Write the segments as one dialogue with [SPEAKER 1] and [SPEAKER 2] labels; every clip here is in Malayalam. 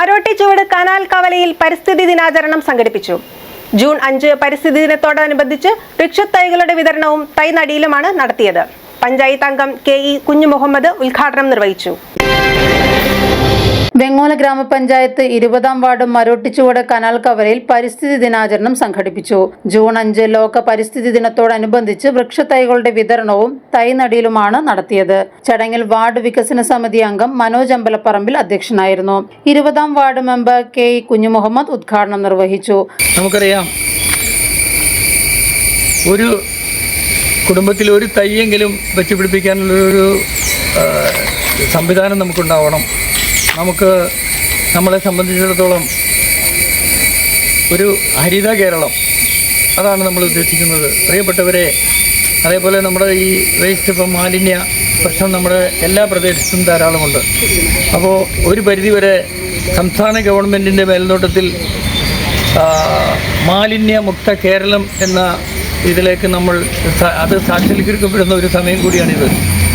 [SPEAKER 1] മരോട്ടി ചുവട് കനാൽ കവലയിൽ പരിസ്ഥിതി ദിനാചരണം സംഘടിപ്പിച്ചു. ജൂൺ അഞ്ച് പരിസ്ഥിതി ദിനത്തോടനുബന്ധിച്ച് വൃക്ഷത്തൈകളുടെ വിതരണവും തൈനടിയിലുമാണ് നടത്തിയത്. പഞ്ചായത്ത് അംഗം കെ ഇ കുഞ്ഞു മുഹമ്മദ് ഉദ്ഘാടനം നിർവഹിച്ചു.
[SPEAKER 2] വെങ്ങോല ഗ്രാമപഞ്ചായത്ത് ഇരുപതാം വാർഡ് മരോട്ടിച്ചുവട് കനാൽ കവലയിൽ പരിസ്ഥിതി ദിനാചരണം സംഘടിപ്പിച്ചു. ജൂൺ അഞ്ച് ലോക പരിസ്ഥിതി ദിനത്തോടനുബന്ധിച്ച് വൃക്ഷത്തൈകളുടെ വിതരണവും തൈനടിയിലുമാണ് നടത്തിയത്. ചടങ്ങിൽ വാർഡ് വികസന സമിതി അംഗം മനോജ് അമ്പലപ്പറമ്പിൽ അധ്യക്ഷനായിരുന്നു. ഇരുപതാം ward member K E Kunhumuhammed ഉദ്ഘാടനം നിർവഹിച്ചു.
[SPEAKER 3] നമുക്കറിയാം ഒരു കുടുംബത്തിൽ ഒരു തൈയെങ്കിലും വെച്ചുപിടിപ്പിക്കാനുള്ളൊരു സംവിധാനം നമുക്കുണ്ടാവണം. നമുക്ക് നമ്മളെ സംബന്ധിച്ചിടത്തോളം ഒരു ഹരിത കേരളം. അതാണ് നമ്മൾ ഉദ്ദേശിക്കുന്നത്. പ്രിയപ്പെട്ടവരെ അതേപോലെ നമ്മുടെ ഈ വേസ്റ്റ് ഇപ്പം മാലിന്യ പ്രശ്നം നമ്മുടെ എല്ലാ പ്രദേശത്തും ധാരാളമുണ്ട്. അപ്പോൾ ഒരു പരിധിവരെ സംസ്ഥാന ഗവൺമെന്റിന്റെ മേൽനോട്ടത്തിൽ മാലിന്യമുക്ത കേരളം എന്ന ഇതിലേക്ക് നമ്മൾ അത് സാക്ഷാത്കരിക്കപ്പെടുന്ന ഒരു സമയം കൂടിയാണിത്.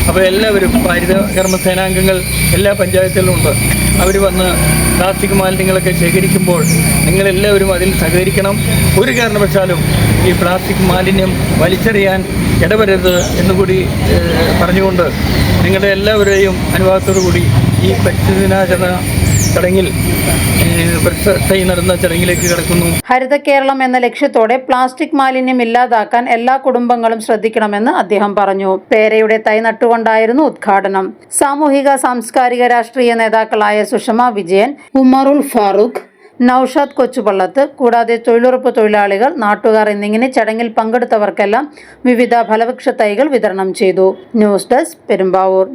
[SPEAKER 3] അപ്പോൾ എല്ലാവരും ഹരിത കർമ്മസേനാംഗങ്ങൾ എല്ലാ പഞ്ചായത്തിലും ഉണ്ട്. അവർ വന്ന് പ്ലാസ്റ്റിക് മാലിന്യങ്ങളൊക്കെ ശേഖരിക്കുമ്പോൾ നിങ്ങളെല്ലാവരും അതിൽ സഹകരിക്കണം. ഒരു കാരണവശാലും ഈ പ്ലാസ്റ്റിക് മാലിന്യം വലിച്ചെറിയാൻ ഇടവരരുത് എന്നുകൂടി പറഞ്ഞുകൊണ്ട് നിങ്ങളുടെ എല്ലാവരെയും അനുവാദത്തോടു കൂടി ഈ പരിസ്ഥിതി ദിനാചരണ ചടങ്ങിൽ നടുന്ന ചടങ്ങിലേക്ക് കടക്കുന്നു.
[SPEAKER 2] ഹരിത കേരളം എന്ന ലക്ഷ്യത്തോടെ പ്ലാസ്റ്റിക് മാലിന്യം ഇല്ലാതാക്കാൻ എല്ലാ കുടുംബങ്ങളും ശ്രദ്ധിക്കണമെന്ന് അദ്ദേഹം പറഞ്ഞു. പേരയുടെ തൈ നട്ടുകൊണ്ടായിരുന്നു ഉദ്ഘാടനം. സാമൂഹിക സാംസ്കാരിക രാഷ്ട്രീയ നേതാക്കളായ സുഷമ വിജയൻ ഉമറുൽ ഫാറൂഖ് നൌഷാദ് കൊച്ചുപള്ളത്ത് കൂടാതെ തൊഴിലുറപ്പ് തൊഴിലാളികൾ നാട്ടുകാർ എന്നിങ്ങനെ ചടങ്ങിൽ പങ്കെടുത്തവർക്കെല്ലാം വിവിധ ഫലവൃക്ഷ തൈകൾ വിതരണം ചെയ്തു. News desk Perumbavoor.